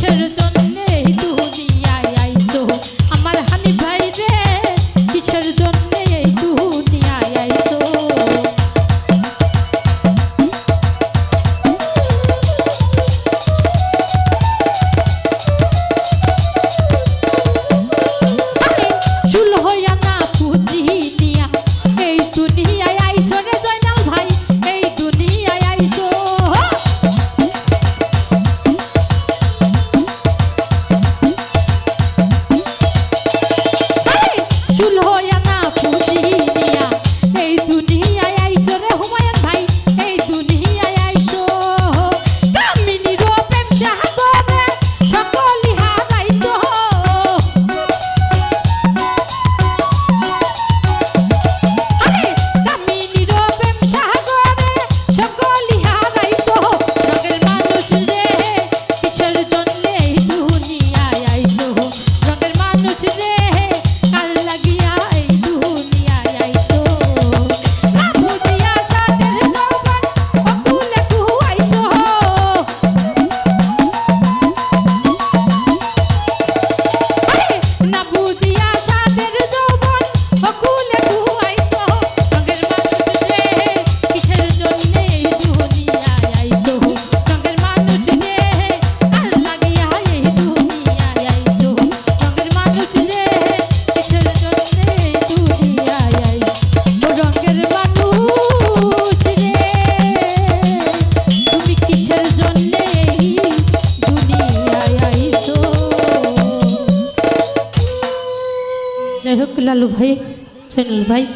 should have done Lalubhai. જયનલભાઈ